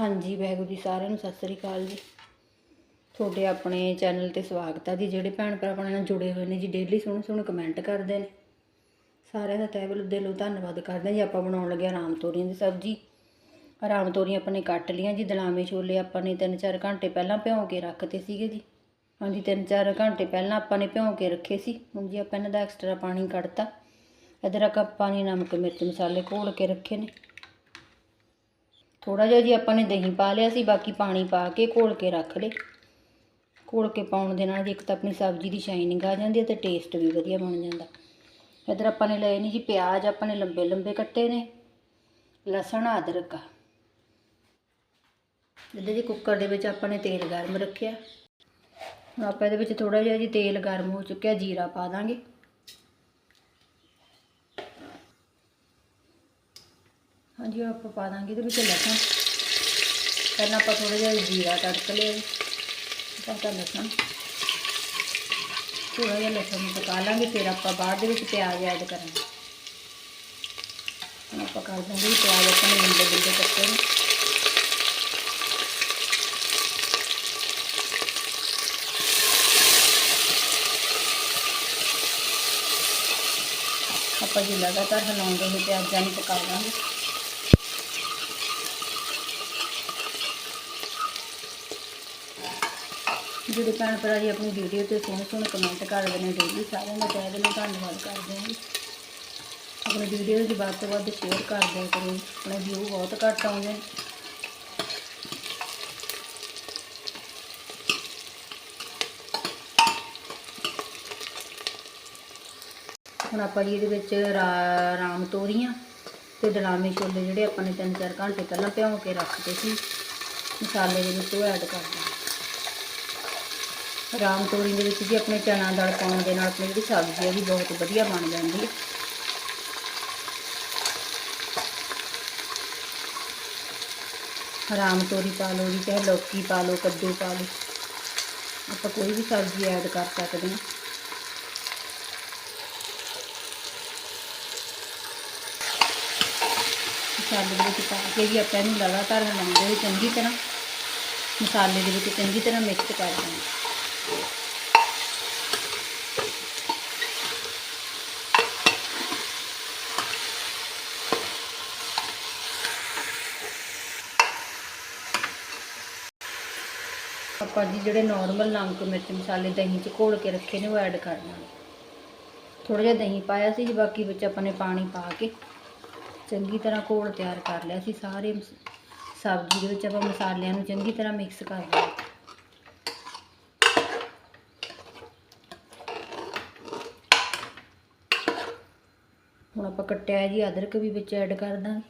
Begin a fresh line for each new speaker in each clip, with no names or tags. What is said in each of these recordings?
ਹਾਂਜੀ, ਵਾਹਿਗੁਰੂ ਜੀ ਸਾਰਿਆਂ ਨੂੰ ਸਤਿ ਸ੍ਰੀ ਅਕਾਲ ਜੀ। ਤੁਹਾਡੇ ਆਪਣੇ ਚੈਨਲ ਤੇ ਸਵਾਗਤ ਹੈ ਜੀ। ਜਿਹੜੇ ਭੈਣ ਭਰਾ ਆਪਣੇ ਨਾਲ ਜੁੜੇ ਹੋਏ ਨੇ ਜੀ ਡੇਲੀ ਸੋਹਣੇ ਸੋਹਣੇ ਕਮੈਂਟ ਕਰਦੇ ਨੇ। ਸਾਰਿਆਂ ਦਾ ਤਹਿ ਦਿਲੋਂ ਦਿਲੋਂ ਧੰਨਵਾਦ ਕਰਦੇ ਹਾਂ ਜੀ। ਆਪਾਂ ਬਣਾਉਣ ਲੱਗੇ ਆਰਾਮ ਤੋਰੀਆਂ ਦੀ ਸਬਜ਼ੀ। ਆਰਾਮ ਤੋਰੀਆਂ ਆਪਾਂ ਨੇ ਕੱਟ ਲੀਆਂ ਜੀ, ਦਲਾਵੇਂ ਛੋਲੇ ਆਪਾਂ ਨੇ 3-4 ਘੰਟੇ ਪਹਿਲਾਂ ਭਿਉਂ ਕੇ ਰੱਖਤੇ ਸੀਗੇ ਜੀ। ਹਾਂਜੀ 3-4 ਘੰਟੇ ਪਹਿਲਾਂ ਆਪਾਂ ਨੇ ਭਿਉਂ ਕੇ ਰੱਖੇ ਸੀ। ਹੁਣ ਜੀ ਆਪਾਂ ਇਹਨਾਂ ਦਾ ਐਕਸਟਰਾ ਪਾਣੀ ਕੱਢਤਾ। ਅਦਰਕ ਆਪਾਂ ਨੇ ਨਮਕ, ਮਿਰਚ, ਮਸਾਲੇ ਘੋਲ ਕੇ ਰੱਖੇ ਨੇ। ਥੋੜਾ ਜਿਹਾ ਜੀ ਆਪਾਂ ਨੇ ਦਹੀਂ ਪਾ ਲਿਆ ਸੀ, ਬਾਕੀ ਪਾਣੀ ਪਾ ਕੇ ਘੋਲ ਕੇ ਰੱਖ ਲਏ। ਘੋਲ ਕੇ ਪਾਉਣ ਦੇ ਨਾਲ ਜੀ ਇੱਕ ਤਾਂ ਆਪਣੀ ਸਬਜ਼ੀ ਦੀ ਸ਼ਾਈਨਿੰਗ ਆ ਜਾਂਦੀ ਹੈ ਤੇ ਟੇਸਟ ਵੀ ਵਧੀਆ ਬਣ ਜਾਂਦਾ। ਇੱਧਰ ਆਪਾਂ ਨੇ ਲਏ ਨੇ ਜੀ ਪਿਆਜ਼, ਆਪਾਂ ਨੇ ਲੰਬੇ ਲੰਬੇ ਕੱਟੇ ਨੇ, ਲਸਣ, ਅਦਰਕ। ਜਿੱਦੇ ਜੀ ਕੁੱਕਰ ਦੇ ਵਿੱਚ ਆਪਾਂ ਨੇ ਤੇਲ ਗਰਮ ਰੱਖਿਆ। ਹੁਣ ਆਪਾਂ ਇਹਦੇ ਵਿੱਚ ਥੋੜਾ ਜਿਹਾ ਜੀ ਤੇਲ ਗਰਮ ਹੋ ਚੁੱਕਿਆ, ਜੀਰਾ ਪਾ ਦਾਂਗੇ। ਹਾਂਜੀ ਆਪਾਂ ਪਾ ਦਾਂਗੇ ਇਹਦੇ ਵਿੱਚ ਲਸਣ। ਪਹਿਲਾਂ ਆਪਾਂ ਥੋੜਾ ਜਿਹਾ ਜੀਰਾ ਤੜਕ ਲਿਆ। ਜੀ ਪਤਾ ਲਸਣ ਥੋੜਾ ਜਿਹਾ ਲਸਣ ਨੂੰ ਪਕਾ ਲਾਂਗੇ, ਫਿਰ ਆਪਾਂ ਬਾਅਦ ਦੇ ਵਿੱਚ ਪਿਆਜ਼ ਐਡ ਕਰਾਂਗੇ। ਹੁਣ ਆਪਾਂ ਕਰ ਦਾਂਗੇ ਜੀ ਪਿਆਜ਼ ਆਪਣੇ ਲੰਬੇ ਲੰਬੇ ਕੱਟੇ ਨੇ ਆਪਾਂ ਜੀ ਲਗਾਤਾਰ ਹਿਲਾਉਂਦੇ ਹੋਏ ਪਿਆਜ਼ਾਂ ਨੂੰ ਪਕਾ ਲਾਂਗੇ। ਜਿਹੜੇ ਭੈਣ ਭਰਾ ਜੀ ਆਪਣੀ ਵੀਡੀਓ ਤੇ ਸੋਹਣੇ ਸੋਹਣੇ ਕਮੈਂਟ ਕਰਦੇ ਨੇ ਡੇਲੀ ਸਾਰਿਆਂ ਦਾ ਤਹਿ ਦਿਲੋਂ ਧੰਨਵਾਦ ਕਰਦੇ ਹਾਂ ਜੀ। ਆਪਣੀ ਵੀਡੀਓ ਦੀ ਵੱਧ ਤੋਂ ਵੱਧ ਸ਼ੇਅਰ ਕਰਦੇ ਕਰੋ, ਆਪਣੇ ਵਿਊ ਬਹੁਤ ਘੱਟ ਆਉਂਦੇ। ਨੇ ਹੁਣ ਆਪਾਂ ਜੀ ਇਹਦੇ ਵਿੱਚ ਰਾਮ ਤੋਰੀਆਂ ਤੇ ਦਲਾਮੇ ਛੋਲੇ ਜਿਹੜੇ ਆਪਾਂ ਨੇ 3-4 ਘੰਟੇ ਪਹਿਲਾਂ ਭਿਉਂ ਕੇ ਰੱਖਦੇ ਸੀ, ਮਸਾਲੇ ਦੇ ਵਿੱਚ ਉਹ ਐਡ ਕਰਦੇ ਰਾਮ ਤੋਰੀ ਦੇ ਵਿੱਚ ਜੀ ਆਪਣੇ ਚਨਾ ਦਾਲ ਪਾਉਣ ਦੇ ਨਾਲ ਆਪਣੀ ਜਿਹੜੀ ਸਬਜ਼ੀ ਹੈ ਜੀ ਬਹੁਤ ਵਧੀਆ ਬਣ ਜਾਂਦੀ ਹੈ ਰਾਮ ਤੋਰੀ ਪਾ ਲਓ ਜੀ, ਚਾਹੇ ਲੌਕੀ ਪਾ ਲਓ, ਕੱਦੂ ਪਾ ਲਓ। ਆਪਾਂ ਕੋਈ ਵੀ ਸਬਜ਼ੀ ਐਡ ਕਰ ਸਕਦੇ ਹਾਂ। ਮਸਾਲੇ ਦੇ ਵਿੱਚ ਪਾ ਕੇ ਜੀ ਆਪਾਂ ਇਹਨੂੰ ਲਗਾਤਾਰ ਹਿਲਾਉਂਦੇ ਹੋਏ ਚੰਗੀ ਤਰ੍ਹਾਂ ਮਸਾਲੇ ਦੇ ਵਿੱਚ ਚੰਗੀ ਤਰ੍ਹਾਂ ਮਿਕਸ ਕਰ ਦਾਂਗੇ ਆਪਾਂ ਜੀ ਜਿਹੜੇ ਨਾਰਮਲ ਨਮਕ, ਮਿਰਚ, ਮਸਾਲੇ ਦਹੀਂ 'ਚ ਘੋਲ ਕੇ ਰੱਖੇ ਨੇ, ਉਹ ਐਡ ਕਰ ਦਾਂਗੇ ਥੋੜਾ ਜਿਹਾ ਦਹੀਂ ਪਾਇਆ ਸੀ ਜੀ, ਬਾਕੀ ਵਿੱਚ ਆਪਾਂ ਨੇ ਪਾਣੀ ਪਾ ਕੇ ਚੰਗੀ ਤਰ੍ਹਾਂ ਘੋਲ ਤਿਆਰ ਕਰ ਲਿਆ ਸੀ। ਸਾਰੇ ਸਬਜ਼ੀ ਦੇ ਵਿੱਚ ਆਪਾਂ ਮਸਾਲਿਆਂ ਨੂੰ ਚੰਗੀ ਤਰ੍ਹਾਂ ਮਿਕਸ ਕਰ ਲਿਆ। ਹੁਣ ਆਪਾਂ ਕੱਟਿਆ ਜੀ, ਅਦਰਕ ਵੀ ਵਿੱਚ ਐਡ ਕਰ ਦਾਂਗੇ।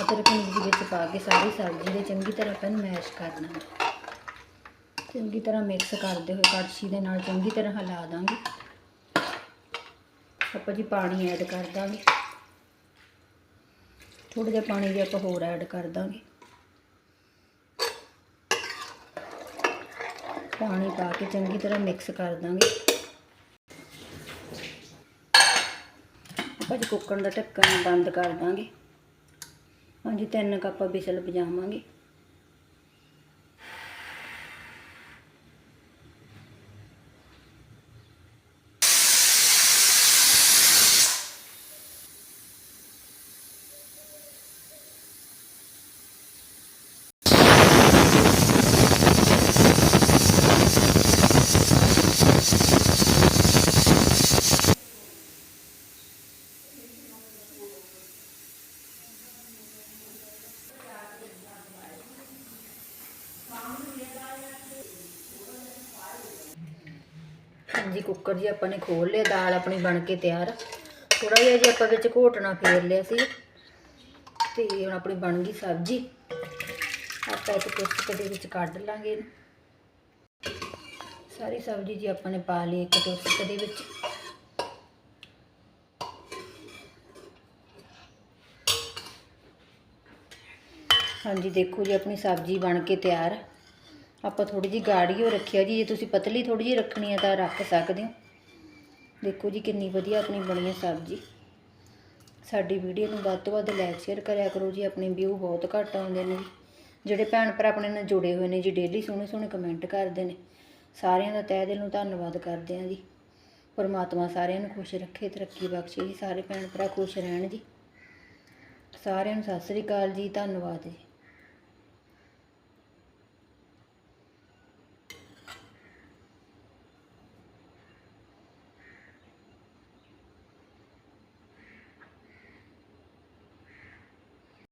ਅਦਰਕ ਨੂੰ ਵੀ ਵਿੱਚ ਪਾ ਕੇ ਸਾਰੀ ਸਬਜ਼ੀ ਦੇ ਚੰਗੀ ਤਰ੍ਹਾਂ ਆਪਾਂ ਨੂੰ ਮੈਸ਼ ਕਰਨਾ ਹੈ ਚੰਗੀ ਤਰ੍ਹਾਂ ਮਿਕਸ ਕਰਦੇ ਹੋਏ ਕੜਛੀ ਦੇ ਨਾਲ ਚੰਗੀ ਤਰ੍ਹਾਂ ਹਿਲਾ ਦਾਂਗੇ। ਆਪਾਂ ਜੀ ਪਾਣੀ ਐਡ ਕਰ ਦਾਂਗੇ। ਥੋੜਾ ਜਿਹਾ ਪਾਣੀ ਵੀ ਆਪਾਂ ਹੋਰ ਐਡ ਕਰ ਦਾਂਗੇ। ਪਾਣੀ ਪਾ ਕੇ ਚੰਗੀ ਤਰ੍ਹਾਂ ਮਿਕਸ ਕਰ ਦਾਂਗੇ। ਆਪਾਂ ਜੀ ਕੁੱਕਰ ਦਾ ਢੱਕਣ ਬੰਦ ਕਰ ਦਾਂਗੇ। ਹਾਂਜੀ, ਤਿੰਨ ਕੱਪ ਬਿਸਲ ਪਜਾਵਾਂਗੇ ਹਾਂਜੀ, ਕੁੱਕਰ ਜੀ ਆਪਾਂ ਨੇ ਖੋਲ ਲਿਆ, ਦਾਲ ਆਪਣੀ ਬਣ ਕੇ ਤਿਆਰ। ਥੋੜਾ ਜਿਹਾ ਜੀ ਆਪਾਂ ਵਿੱਚ ਘੋਟਣਾ ਫੇਰ ਲਿਆ ਸੀ। ਤੇ ਹੁਣ ਆਪਣੀ ਬਣ ਗਈ ਸਬਜ਼ੀ। ਆਪਾਂ ਇੱਕ ਟੋਸਟ ਦੇ ਵਿੱਚ ਕੱਢ ਲਾਂਗੇ ਸਾਰੀ ਸਬਜ਼ੀ ਜੀ ਆਪਾਂ ਨੇ ਪਾ ਲਈ ਇੱਕ ਟੋਸਟ ਦੇ ਵਿੱਚ। ਹਾਂਜੀ, ਦੇਖੋ ਜੀ, ਆਪਣੀ ਸਬਜ਼ੀ ਬਣ ਕੇ ਤਿਆਰ। ਆਪਾਂ ਥੋੜੀ ਜੀ ਗਾੜੀਓ ਰੱਖਿਆ ਜੀ, ਜੇ ਤੁਸੀਂ ਪਤਲੀ ਥੋੜੀ ਜੀ ਰੱਖਣੀ ਹੈ ਤਾਂ ਰੱਖ ਸਕਦੇ ਹੋ। ਦੇਖੋ ਜੀ ਕਿੰਨੀ ਵਧੀਆ ਆਪਣੀ ਬਣੀ ਹੈ ਸਬਜ਼ੀ। ਸਾਡੀ ਵੀਡੀਓ ਨੂੰ ਵੱਧ ਤੋਂ ਵੱਧ ਲਾਈਕ ਸ਼ੇਅਰ ਕਰਿਆ ਕਰੋ ਜੀ, ਆਪਣੇ ਵਿਊ ਬਹੁਤ ਘੱਟ ਆਉਂਦੇ ਨੇ ਜੀ। ਜਿਹੜੇ ਭੈਣ ਭਰਾ ਆਪਣੇ ਨਾਲ ਜੁੜੇ ਹੋਏ ਨੇ ਜੀ ਡੇਲੀ ਸੋਹਣੇ ਸੋਹਣੇ ਕਮੈਂਟ ਕਰਦੇ ਨੇ। ਸਾਰਿਆਂ ਦਾ ਤਹਿ ਦਿਲ ਨੂੰ ਧੰਨਵਾਦ ਕਰਦੇ ਹਾਂ ਜੀ। ਪਰਮਾਤਮਾ ਸਾਰਿਆਂ ਨੂੰ ਖੁਸ਼ ਰੱਖੇ, ਤਰੱਕੀ ਬਖਸ਼ੇ ਜੀ, ਸਾਰੇ ਭੈਣ ਭਰਾ ਖੁਸ਼ ਰਹਿਣ ਜੀ। ਸਾਰਿਆਂ ਨੂੰ ਸਤਿ ਸ੍ਰੀ ਅਕਾਲ ਜੀ, ਧੰਨਵਾਦ ਜੀ।